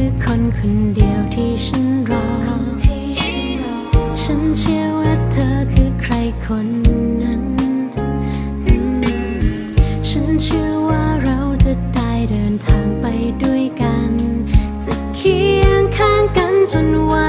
คือคนคนเดียวที่ฉันรอ ฉันเชื่อว่าเธอคือใครคนนั้น ฉันเชื่อว่าเราจะได้เดินทางไปด้วยกัน จะเคียงข้างกันจนวัน